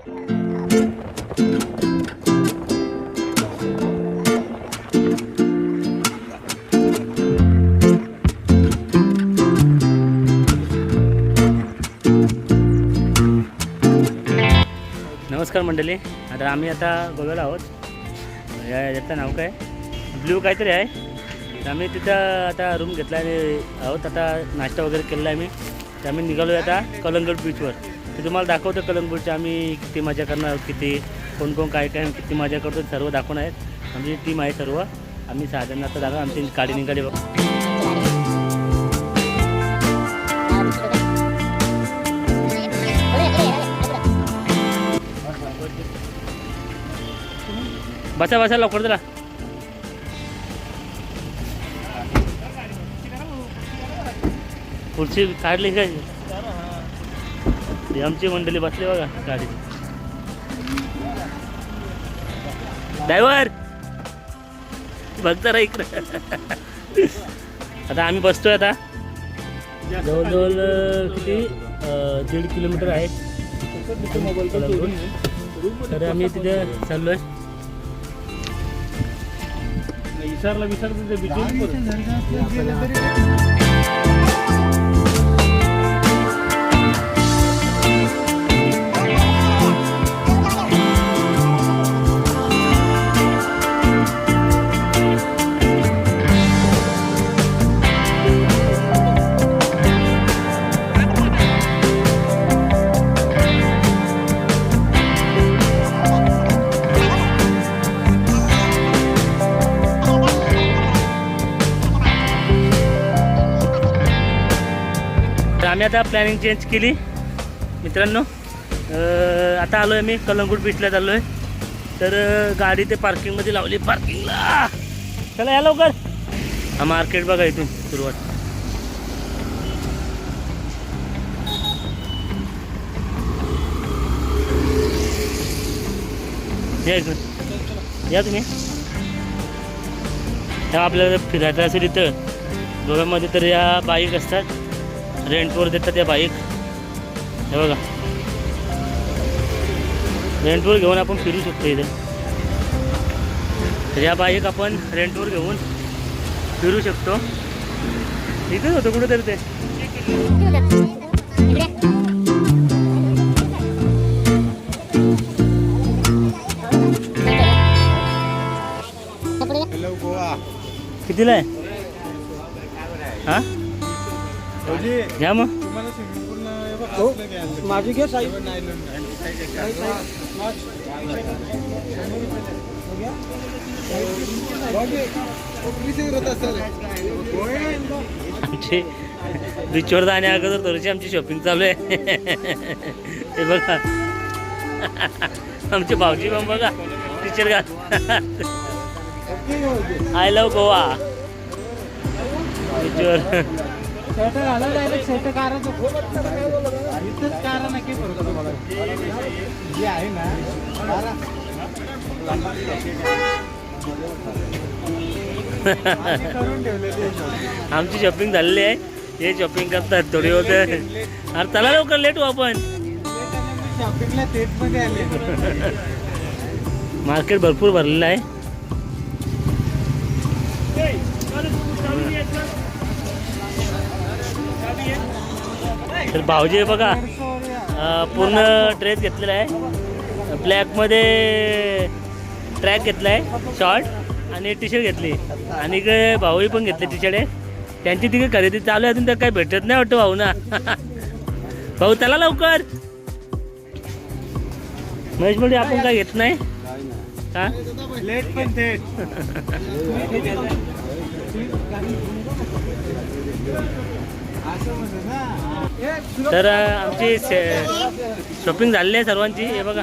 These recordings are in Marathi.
नमस्कार मंडळी. आता आम्ही आता गोव्याला आहोत. या याचं नाव काय? ब्ल्यू काहीतरी आहे. तर आम्ही तिथं आता रूम घेतला आणि आहोत. आता नाश्ता वगैरे केलेला आहे आम्ही. तर आम्ही निघालो आता कलंगड बीचवर तर तुम्हाला दाखवतो कलंगड आम्ही किती मजा करणार किती कोण कोण काय काय किती मजा करतो सर्व दाखवणार आहेत. आमची टीम आहे सर्व. आम्ही साधारण आता दाखवा आमची काडी निघाली बघ. बसा बसा लवकर चला. खुर्ची काढली काय? ही आमची मंडळी बसली बघा गाडी ड्रायव्हर! बघ जरा इकडं. आता आम्ही बसतोय आता. जवळजवळ किती दीड किलोमीटर आहे. तर आम्ही तिथे चाललोय. विसरला विसरला आम्ही आता प्लॅनिंग चेंज केली. मित्रांनो आता आलो आहे मी कलंगूट बीचला चाललो आहे तर गाडी ते पार्किंगमध्ये लावली पार्किंगला चला या लवकर. हा मार्केट बघा इथून सुरुवात. या इकडून या तुम्ही. आपल्याला फिरायचं असेल इथं. गोव्यामध्ये तर या बाईक असतात. रेंटवर देतात त्या बाईक. हे बघा. रेंटवर घेऊन आपण फिरू शकतो इथे. तर या बाईक आपण रेंटवर घेऊन फिरू शकतो. इथेच होतं कुठेतरी ते. कितीला आहे? हां? घ्या मग. तुम्हाला स्विमिंग पूल माझी घे साई. आमची बीचवर जाण्या अगोदर थोडीशी आमची शॉपिंग चालू आहे. हे बघा. आमचे भाऊजी पण बघा. टीचर घाल. आय लव गोवा बीचवर शर्ट घाला डायरेक्ट शर्ट इथंच कारा नक्की करतो तुम्हाला? जी आहे ना. कारा. आमची शॉपिंग झालेली आहे. हे शॉपिंग करतात थोडी होते. अरे चला लवकर लेट हो आपण. शॉपिंगला तेच मध्ये आले. मार्केट भरपूर भरलेलं आहे. तर भाऊजी बघा पूर्ण ड्रेस घेतलेला आहे. ब्लॅकमध्ये ट्रॅक घेतला आहे शॉर्ट आणि टी शर्ट घेतली. आणि इकडे भाऊही पण घेतले टी शर्ट आहे त्यांची तिकडे खरेदी चालू आहे अजून तर काही भेटत नाही वाटतं भाऊ ना भाऊ चला लवकर. महेश म्हणजे आपण काय घेत नाही? का लेट पण थेट तर आमची शॉपिंग झालेली आहे सर्वांची हे बघा.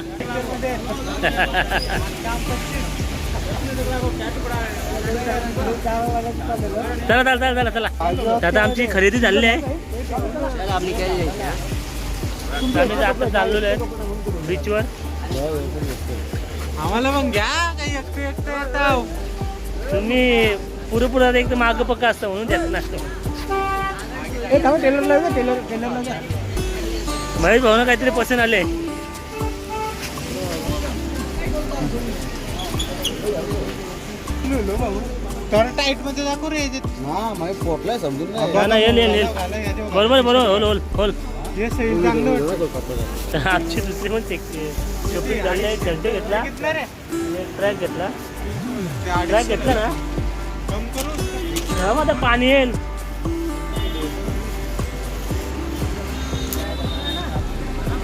चला चला चला चला चला. आता आमची खरेदी झालेली आहे. आम्ही आता चाललेलो आहे बीचवर आम्हाला मग घ्या काही एकटे एकटे येताव तुम्ही पुरेपूर एकदम मागं पक्का असतं म्हणून त्यात नसतो. ए थांबा टेलरला जा टेलर टेलरला जा. महेश भाऊना काहीतरी पसंत आले थोडं टाईटमध्ये दाखव रे याच्यात. हा माझ्या पोटलाय समजून नाही. हा ना येईल येईल येईल घाला याच्यावर. बरोबर बरोबर होल होल होल. हे चांगलं वाटतं. दुसरी पण झाली आहे घेतला. कितलं रे? ट्रॅक घेतला. ते अडीचशे ट्रॅक घेतला ना? कम करू हा मग आता पाणी येईल.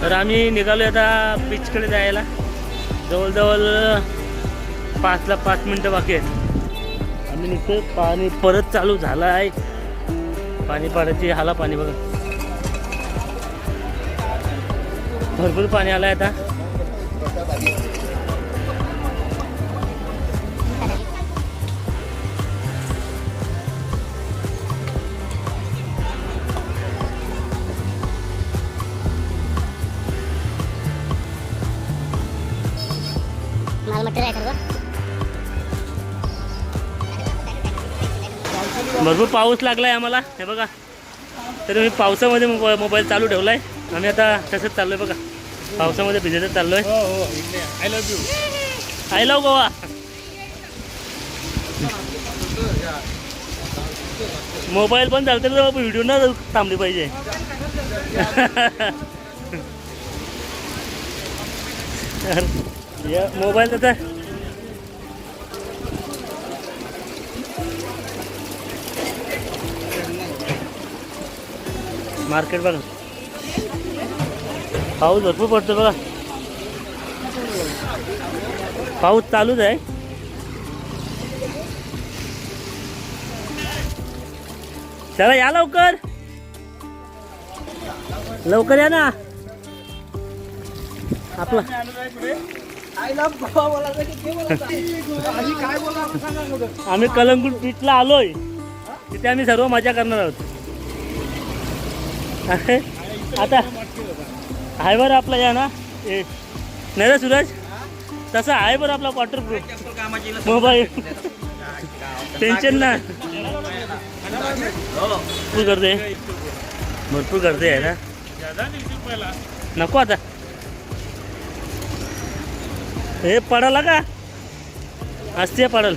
तर आम्ही निघालो आता बीचकडे जायला. जवळजवळ पाचला पाच मिनटं बाकी आहेत. आम्ही निघतो पाणी परत चालू झालं आहे पाणी पाण्याची हाला पाणी बघा. भरपूर पाणी आलं आहे आता. भरपूर पाऊस लागलाय आम्हाला. हे बघा. तर मी पावसामध्ये मोबा- मोबाईल चालू ठेवलाय. आम्ही आता तसंच चाललोय बघा. पावसामध्ये भिजतच चाललोय. हो हो इकडे. I love you I love Goa. Mobile पण चालते तर व्हिडिओ ना थांबली पाहिजे. या मोबाईल तर मार्केट बघा. पाऊस भरपूर पडतो बघा. पाऊस चालूच आहे. चला या लवकर. लवकर या ना. आपला आम्ही कलंगूट बीचला आलोय. तिथे आम्ही सर्व मजा करणार आहोत. आता आहे बरं आपला या ना. ए, नाही रे सूरज? तसा आहे बरं आपला वॉटरप्रूफ मोबाईल. टेन्शन ना भरपूर गर्दी आहे. भरपूर गर्दी आहे ना. नको आता. हे पडाल का? असते पडल.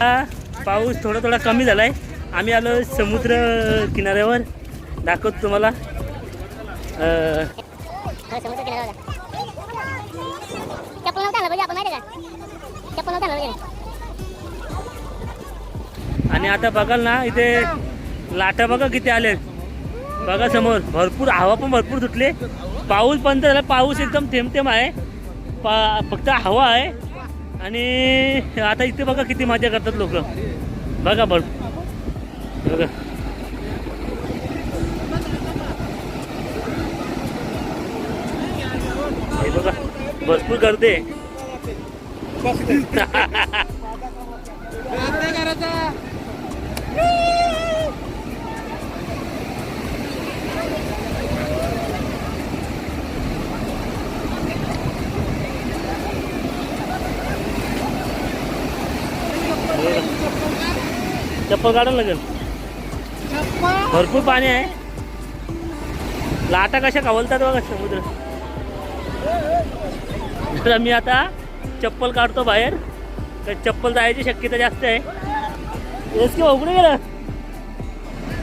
हा, पाऊस थोडा थोडा कमी झालाय. आम्ही आलो समुद्र किनाऱ्यावर. दाखवतो तुम्हाला. आहे आणि आता बघाल ना इथे लाटा बघा किती आले बघा समोर भरपूर हवा पण भरपूर सुटली. पाऊस बंद झाला पाऊस एकदम थेंब थेंब आहे. पा फक्त हवा आहे. आणि आता इथे बघा किती मजा करतात लोक. बघा भर बघा. हे बघा भरपूर गर्दी आहे. चप्पल काढायला लागेल भरपूर पाणी आहे. लाटा कशा कवलतात बघा समुद्र. तर मी आता चप्पल काढतो बाहेर. तर चप्पल जायची शक्यता जास्त आहे. एस के उघडे गेलं.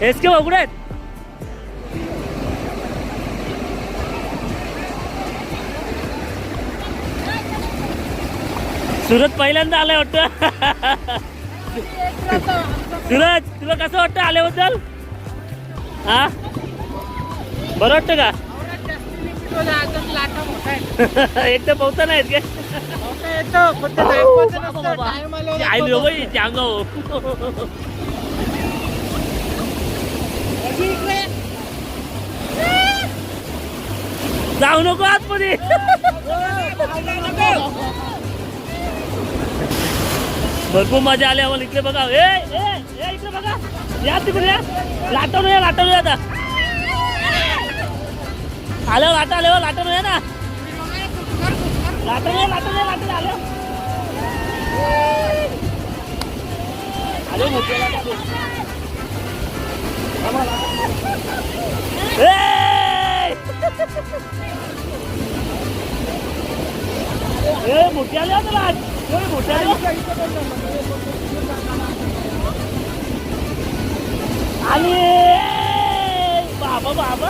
एस के उघडे आहेत. सुरत पहिल्यांदा आलाय वाटतं. सुरज तुला कसं वाटतं आल्याबद्दल? हा? बरं वाटतं का? एक तर पोहता नाहीत का? आई लोक जाऊ नको आतमध्ये. भरपूर मजा आली आम्हाला इकडे बघा. ए ए इकडे बघा. या तिकडे या. लाटवून या लाटवून या आता. आल्यावर लाटा आल्यावर लाटवून या ना. लाटून या लाटून या लाटून आलं. आलो मोठे ए मोठी आली आता लाट. आणि बाबा बाबा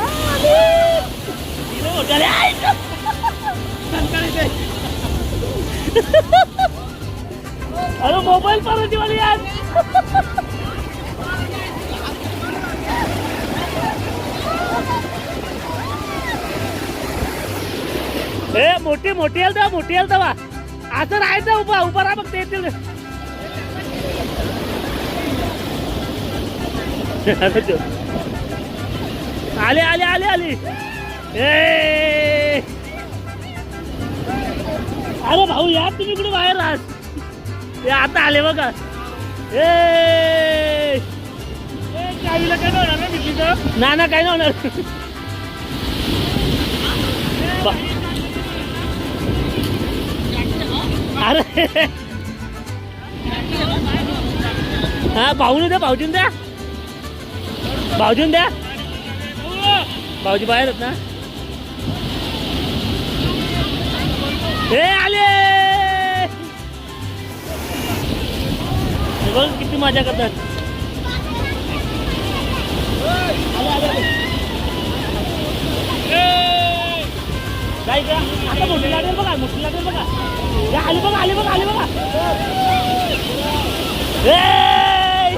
अरे मोबाईल परत वाली आज ए मोठी मोठी आल तेव्हा मोठी आल तेव्हा असं राहायचं उभा उभा राहा बघ ते येतील. आले आले आले आले. ए! अरे भाऊ या तुम्ही इकडे बाहेर राहत. ते आता आले बघा. ए! ए, काय नाही होणार ना ना काय नाही होणार. अरे हा पाहून द्या भाऊजीन द्या. भाऊजीन द्या. भाऊजी बाहेर आहेत ना. हे आले! बघ किती मजा करतात. काय का आता मोठी लागेल बघा मोठी लागेल बघा. आली बघा आली बघा आली बघा. ए!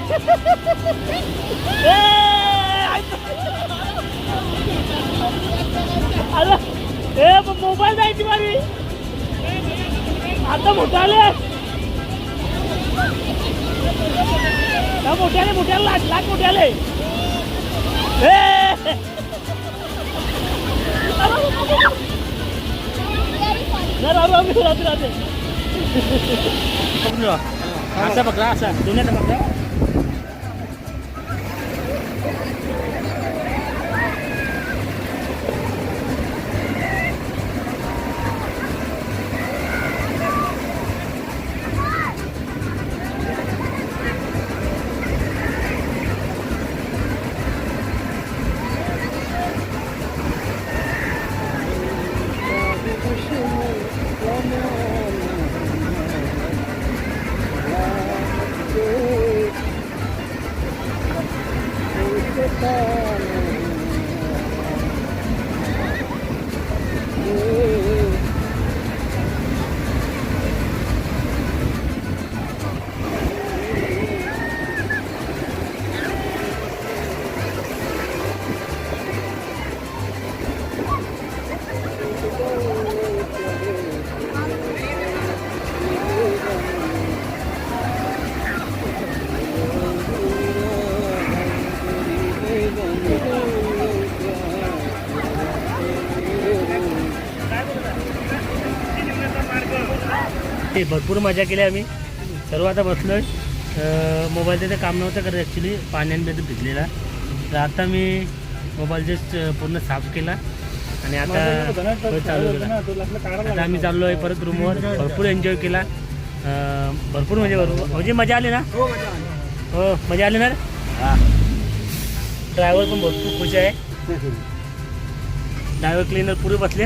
ए! मोबाईल जायची माझी आता मोठा आले. मोठ्याले मोठ्याला लाट लाट मोठ्याले ए! नाही राहू राहू राहते राहते पकडून राहा. असा पकडा असा दोन्ही ते भरपूर मजा केली आम्ही. सर्व आता बसलोय. मोबाईल तिथे काम नव्हतं करत ॲक्च्युली पाण्यामध्ये भिजलेला. तर आता मी मोबाईल जस्ट पूर्ण साफ केला. आणि आता चालू केला. आता आम्ही चाललो आहे परत रूमवर भरपूर एन्जॉय केला. भरपूर म्हणजे भरपूर. म्हणजे मजा आली ना? हो मजा आली. ना? ड्रायव्हर पण भरपूर खुश आहे. ड्रायव्हर क्लिनर पुरे बसले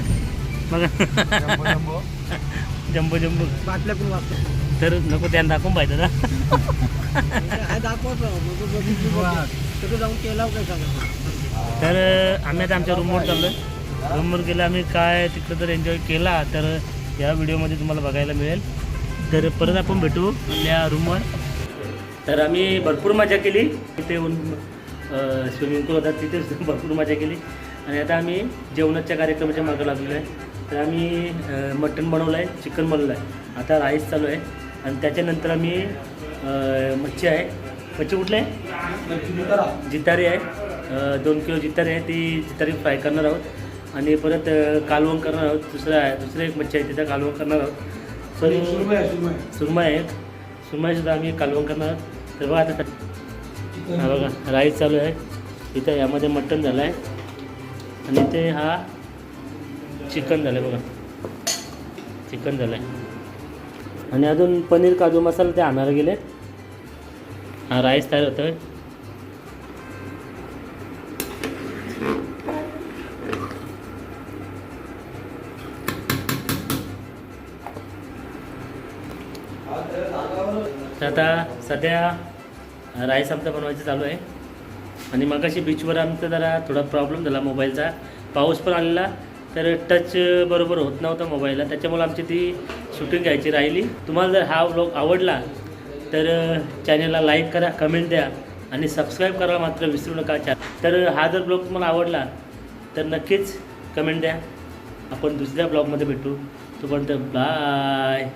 बघा. Jumbo jumbo. बाटल्या पण वाचतो तर नको त्यानं दाखवून पाहिजे ना. तिथे जाऊन केला काय सांगा? तर आम्ही आता आमच्या रूमवर चाललो आहे रूमवर गेलं आम्ही काय तिकडं जर एन्जॉय केला तर या व्हिडिओमध्ये तुम्हाला बघायला मिळेल. तर परत आपण भेटू आपल्या रूमवर तर आम्ही भरपूर मजा केली. तिथे स्विमिंग पूल होता तिथेच भरपूर मजा केली. आणि आता आम्ही जेवणाच्या कार्यक्रमाच्या मागं लागलेलो आहे तर आम्ही मटण बनवलं आहे चिकन बनवलं आहे आता राईस चालू आहे. आणि त्याच्यानंतर आम्ही मच्छी आहे. मच्छी कुठली आहे? जितारी आहे. दोन किलो जितारी आहे. ती जितारी फ्राय करणार आहोत. आणि परत कालवण करणार आहोत. दुसरं आहे दुसरं एक मच्छी आहे. तिथं कालवण करणार आहोत. सो सुरमई आहे सुरमईसुद्धा आम्ही कालवण करणार आहोत. तर बघा आता हा बघा राईस चालू आहे. इथं यामध्ये मटण झालं आहे आणि इथे हा चिकन झालं आहे बघा. चिकन झालं आहे आणि अजून पनीर काजू मसाला ते आणायला गेले. हा राईस तयार होतं तर आता सध्या राईस आमचं बनवायचं चालू आहे. आणि मग अशी बीचवर आमचा जरा थोडा प्रॉब्लेम झाला मोबाईलचा पाऊस पण आलेला. तर टच बरोबर होत नव्हता मोबाईलला त्याच्यामुळे आमची ती शूटिंग घ्यायची राहिली. तुम्हाला जर हा ब्लॉग आवडला तर चॅनलला लाईक करा कमेंट द्या आणि सबस्क्राईब करायला मात्र विसरू नका. चा तर हा जर ब्लॉग तुम्हाला आवडला तर नक्कीच कमेंट द्या. आपण दुसऱ्या ब्लॉगमध्ये भेटू. तोपर्यंत बाय